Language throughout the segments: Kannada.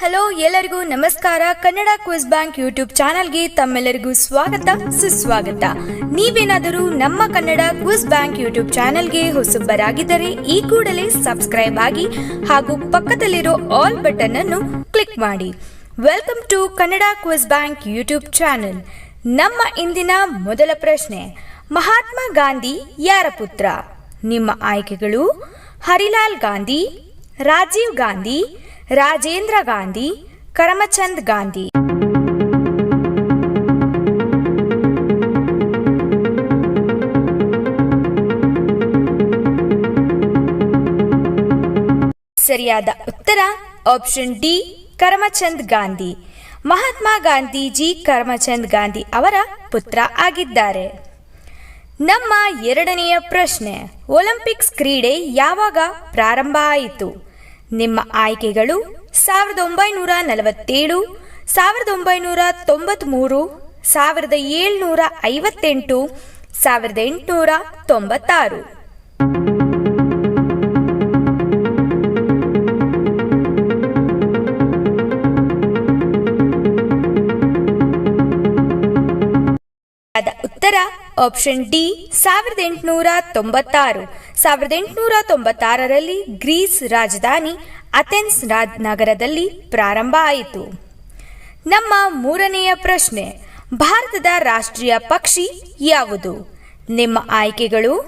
ಹಲೋ, ಎಲ್ಲರಿಗೂ ನಮಸ್ಕಾರ. ಕನ್ನಡ ಕ್ವಿಸ್ ಬ್ಯಾಂಕ್ ಯೂಟ್ಯೂಬ್ ಚಾನಲ್ಗೆ ತಮ್ಮೆಲ್ಲರಿಗೂ ಸ್ವಾಗತ, ಸುಸ್ವಾಗತ. ನೀವೇನಾದರೂ ನಮ್ಮ ಕನ್ನಡ ಕ್ವಿಸ್ ಬ್ಯಾಂಕ್ ಯೂಟ್ಯೂಬ್ ಚಾನಲ್ಗೆ ಹೊಸಬ್ಬರಾಗಿದ್ದರೆ ಈ ಕೂಡಲೇ ಸಬ್ಸ್ಕ್ರೈಬ್ ಆಗಿ ಹಾಗೂ ಪಕ್ಕದಲ್ಲಿರೋ ಆಲ್ ಬಟನ್ ಅನ್ನು ಕ್ಲಿಕ್ ಮಾಡಿ. Welcome to Kannada quiz bank YouTube channel. ನಮ್ಮ ಇಂದಿನ ಮೊದಲ ಪ್ರಶ್ನೆ, ಮಹಾತ್ಮ ಗಾಂಧಿ ಯಾರ ಪುತ್ರ? ನಿಮ್ಮ ಆಯ್ಕೆಗಳು, ಹರಿಲಾಲ್ ಗಾಂಧಿ, ರಾಜೀವ್ ಗಾಂಧಿ ರಾಜೇಂದ್ರ ಗಾಂಧಿ, ಕರಮಚಂದ್ ಗಾಂಧಿ. ಸರಿಯಾದ ಉತ್ತರ ಆಪ್ಷನ್ ಡಿ ಕರಮಚಂದ್ ಗಾಂಧಿ. ಮಹಾತ್ಮ ಗಾಂಧೀಜಿ, ಕರಮಚಂದ್ ಗಾಂಧಿ ಅವರ ಪುತ್ರ ಆಗಿದ್ದಾರೆ. ನಮ್ಮ ಎರಡನೆಯ ಪ್ರಶ್ನೆ ಒಲಿಂಪಿಕ್ಸ್ ಕ್ರೀಡೆ ಯಾವಾಗ ಪ್ರಾರಂಭ ಆಯಿತು? ನಿಮ್ಮ ಆಯ್ಕೆಗಳು ಸಾವಿರದ ಒಂಬೈನೂರ ನಲವತ್ತೇಳು ಸಾವಿರದ ಒಂಬೈನೂರ ತೊಂಬತ್ತ್ಮೂರು ಸಾವಿರದ ಏಳ್ನೂರ ಐವತ್ತೆಂಟು ಸಾವಿರದ ಎಂಟುನೂರ ತೊಂಬತ್ತಾರು. ಆಪ್ಷನ್ ಡಿ ಸಾವಿರದ ಎಂಟುನೂರ ತೊಂಬತ್ತಾರು. ಸಾವಿರದ ಎಂಟುನೂರ ತೊಂಬತ್ತಾರರಲ್ಲಿ ಗ್ರೀಸ್ ರಾಜಧಾನಿ ಅಥೆನ್ಸ್ ನಗರದಲ್ಲಿ ಪ್ರಾರಂಭ ಆಯಿತು. ನಮ್ಮ ಮೂರನೆಯ ಪ್ರಶ್ನೆ, ಭಾರತದ ರಾಷ್ಟ್ರೀಯ ಪಕ್ಷಿ ಯಾವುದು? ನಿಮ್ಮ ಆಯ್ಕೆಗಳು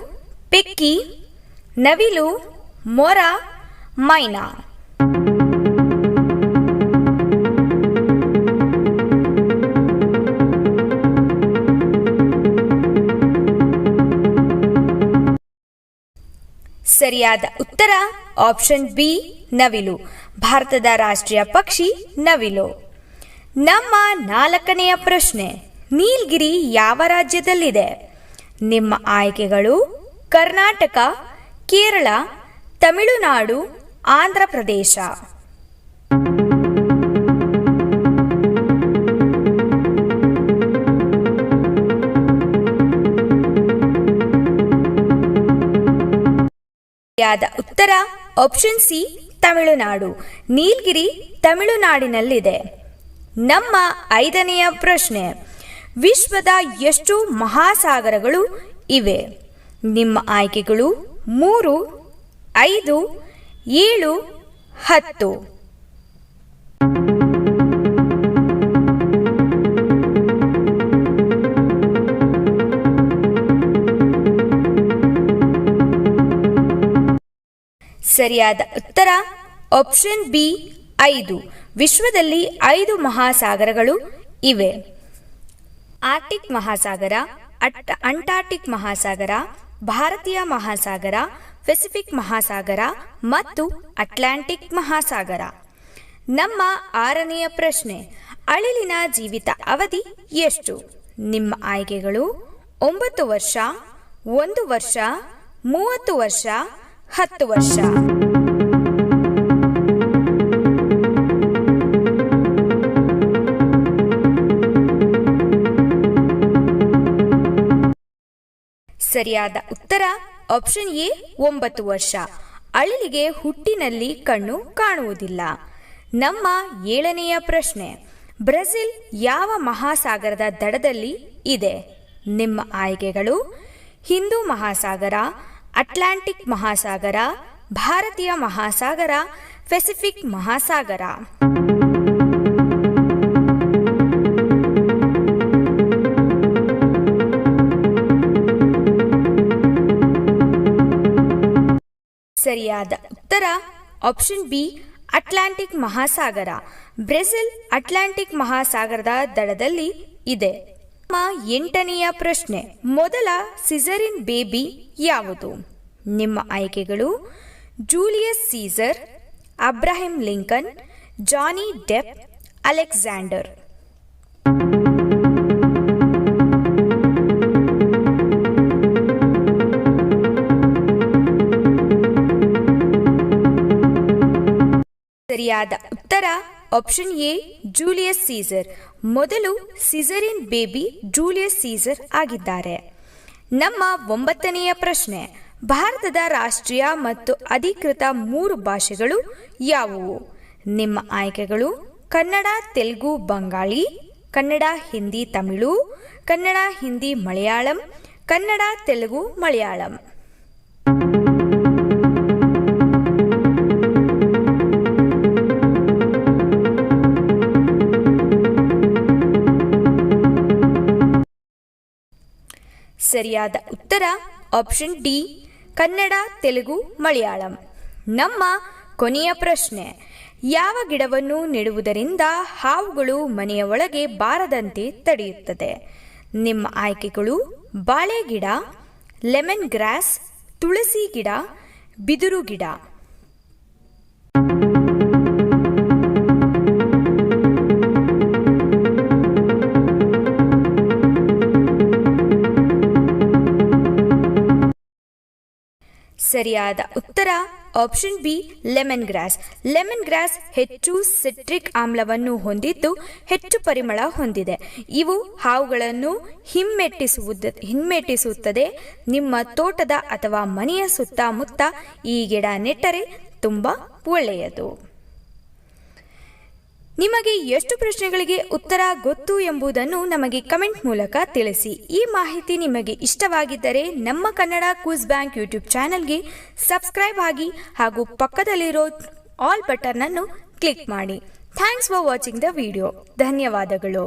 ಪೆಕ್ಕಿ ನವಿಲು, ಮೊರ, ಮೈನಾ. ಸರಿಯಾದ ಉತ್ತರ ಆಪ್ಷನ್ ಬಿ, ನವಿಲು. ಭಾರತದ ರಾಷ್ಟ್ರೀಯ ಪಕ್ಷಿ ನವಿಲು. ನಮ್ಮ ನಾಲ್ಕನೆಯ ಪ್ರಶ್ನೆ, ನೀಲ್ಗಿರಿ ಯಾವ ರಾಜ್ಯದಲ್ಲಿದೆ? ನಿಮ್ಮ ಆಯ್ಕೆಗಳು ಕರ್ನಾಟಕ, ಕೇರಳ, ತಮಿಳುನಾಡು, ಆಂಧ್ರ ಪ್ರದೇಶ. ಸರಿಯಾದ ಉತ್ತರ ಆಪ್ಷನ್ ಸಿ ತಮಿಳುನಾಡು. ನೀಲ್ಗಿರಿ ತಮಿಳುನಾಡಿನಲ್ಲಿದೆ. ನಮ್ಮ ಐದನೆಯ ಪ್ರಶ್ನೆ, ವಿಶ್ವದ ಎಷ್ಟು ಮಹಾಸಾಗರಗಳು ಇವೆ? ನಿಮ್ಮ ಆಯ್ಕೆಗಳು ಮೂರು, ಐದು, ಏಳು, ಹತ್ತು. ಸರಿಯಾದ ಉತ್ತರ ಆಪ್ಷನ್ ಬಿ ಐದು. ವಿಶ್ವದಲ್ಲಿ ಐದು ಮಹಾಸಾಗರಗಳು ಇವೆ. ಆರ್ಟಿಕ್ ಮಹಾಸಾಗರ ಅಟ್ ಅಂಟಾರ್ಟಿಕ್ ಮಹಾಸಾಗರ, ಭಾರತೀಯ ಮಹಾಸಾಗರ, ಪೆಸಿಫಿಕ್ ಮಹಾಸಾಗರ ಮತ್ತು ಅಟ್ಲಾಂಟಿಕ್ ಮಹಾಸಾಗರ. ನಮ್ಮ ಆರನೆಯ ಪ್ರಶ್ನೆ, ಅಳಿಲಿನ ಜೀವಿತ ಅವಧಿ ಎಷ್ಟು? ನಿಮ್ಮ ಆಯ್ಕೆಗಳು, ಒಂಬತ್ತು ವರ್ಷ, ಒಂದು ವರ್ಷ, ಮೂವತ್ತು ವರ್ಷ ಹತ್ತು ವರ್ಷ. ಸರಿಯಾದ ಉತ್ತರ ಆಪ್ಷನ್ ಎ, ಒಂಬತ್ತು ವರ್ಷ. ಅಳಿಲಿಗೆ ಹುಟ್ಟಿನಲ್ಲಿ ಕಣ್ಣು ಕಾಣುವುದಿಲ್ಲ. ನಮ್ಮ ಏಳನೆಯ ಪ್ರಶ್ನೆ, ಬ್ರೆಜಿಲ್ ಯಾವ ಮಹಾಸಾಗರದ ದಡದಲ್ಲಿ ಇದೆ? ನಿಮ್ಮ ಆಯ್ಕೆಗಳು, ಹಿಂದೂ ಮಹಾಸಾಗರ ಅಟ್ಲಾಂಟಿಕ್ ಮಹಾಸಾಗರ, ಭಾರತೀಯ ಮಹಾಸಾಗರ, ಪೆಸಿಫಿಕ್ ಮಹಾಸಾಗರ. ಸರಿಯಾದ ಉತ್ತರ ಆಪ್ಷನ್ ಬಿ ಅಟ್ಲಾಂಟಿಕ್ ಮಹಾಸಾಗರ. ಬ್ರೆಜಿಲ್ ಅಟ್ಲಾಂಟಿಕ್ ಮಹಾಸಾಗರದ ದಡದಲ್ಲಿ ಇದೆ. ಎಂಟನೆಯ ಪ್ರಶ್ನೆ. ಮೊದಲ ಸಿಸರಿನ್ ಬೇಬಿ ಯಾವುದು? ನಿಮ್ಮ ಆಯ್ಕೆಗಳು Julius Caesar, Abraham Lincoln, Johnny Depp, Alexander. ಸರಿಯಾದ ಉತ್ತರ ಆಪ್ಷನ್ ಎ ಜೂಲಿಯಸ್ ಸೀಸರ್ ಮೊದಲು ಸಿಸರಿನ್ ಬೇಬಿ ಜೂಲಿಯಸ್ ಸೀಸರ್ ಆಗಿದ್ದಾರೆ. ನಮ್ಮ ಒಂಬತ್ತನೆಯ ಪ್ರಶ್ನೆ, ಭಾರತದ ರಾಷ್ಟ್ರೀಯ ಮತ್ತು ಅಧಿಕೃತ ಮೂರು ಭಾಷೆಗಳು ಯಾವುವು? ನಿಮ್ಮ ಆಯ್ಕೆಗಳು ಕನ್ನಡ, ತೆಲುಗು, ಬಂಗಾಳಿ, ಕನ್ನಡ, ಹಿಂದಿ, ತಮಿಳು, ಕನ್ನಡ, ಹಿಂದಿ, ಮಲಯಾಳಂ, ಕನ್ನಡ, ತೆಲುಗು, ಮಲಯಾಳಂ. ಸರಿಯಾದ ಉತ್ತರ ಆಪ್ಷನ್ ಡಿ, ಕನ್ನಡ, ತೆಲುಗು, ಮಲಯಾಳಂ. ನಮ್ಮ ಕೊನೆಯ ಪ್ರಶ್ನೆ. ಯಾವ ಗಿಡವನ್ನು ನೆಡುವುದರಿಂದ ಹಾವುಗಳು ಮನೆಯ ಒಳಗೆ ಬಾರದಂತೆ ತಡೆಯುತ್ತದೆ? ನಿಮ್ಮ ಆಯ್ಕೆಗಳು ಬಾಳೆ ಗಿಡ ಲೆಮನ್ ಗ್ರಾಸ್, ತುಳಸಿ ಗಿಡ, ಬಿದಿರು ಗಿಡ. ಸರಿಯಾದ ಉತ್ತರ option B lemon grass lemon grass ಹೆಚ್ಚು ಸಿಟ್ರಿಕ್ ಆಮ್ಲವನ್ನು ಹೊಂದಿದ್ದು ಹೆಚ್ಚು ಪರಿಮಳ ಹೊಂದಿದೆ. ಇವು ಹಾವುಗಳನ್ನು ಹಿಮ್ಮೆಟ್ಟಿಸುವುದ ಹಿಮ್ಮೆಟ್ಟಿಸುತ್ತದೆ. ನಿಮ್ಮ ತೋಟದ ಅಥವಾ ಮನೆಯ ಸುತ್ತಮುತ್ತ ಈ ಗಿಡ ನೆಟ್ಟರೆ ತುಂಬ ಒಳ್ಳೆಯದು. ನಿಮಗೆ ಎಷ್ಟು ಪ್ರಶ್ನೆಗಳಿಗೆ ಉತ್ತರ ಗೊತ್ತು ಎಂಬುದನ್ನು ನಮಗೆ ಕಮೆಂಟ್ ಮೂಲಕ ತಿಳಿಸಿ. ಈ ಮಾಹಿತಿ ನಿಮಗೆ ಇಷ್ಟವಾಗಿದ್ದರೆ ನಮ್ಮ ಕನ್ನಡ ಕೂಸ್ ಬ್ಯಾಂಕ್ ಯೂಟ್ಯೂಬ್ ಚಾನೆಲ್ಗೆ ಸಬ್ಸ್ಕ್ರೈಬ್ ಆಗಿ ಹಾಗೂ ಪಕ್ಕದಲ್ಲಿರೋ ಆಲ್ ಬಟನ್ ಅನ್ನು ಕ್ಲಿಕ್ ಮಾಡಿ. Thanks for watching the video. ಧನ್ಯವಾದಗಳು.